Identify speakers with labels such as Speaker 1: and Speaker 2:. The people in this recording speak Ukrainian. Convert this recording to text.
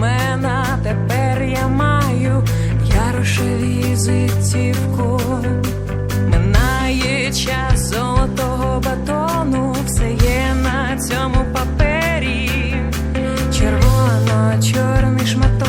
Speaker 1: мене тепер я маю. Ярошеві зитівку, минає час золотого батону, все є на цьому папері, червоно-чорний шматок.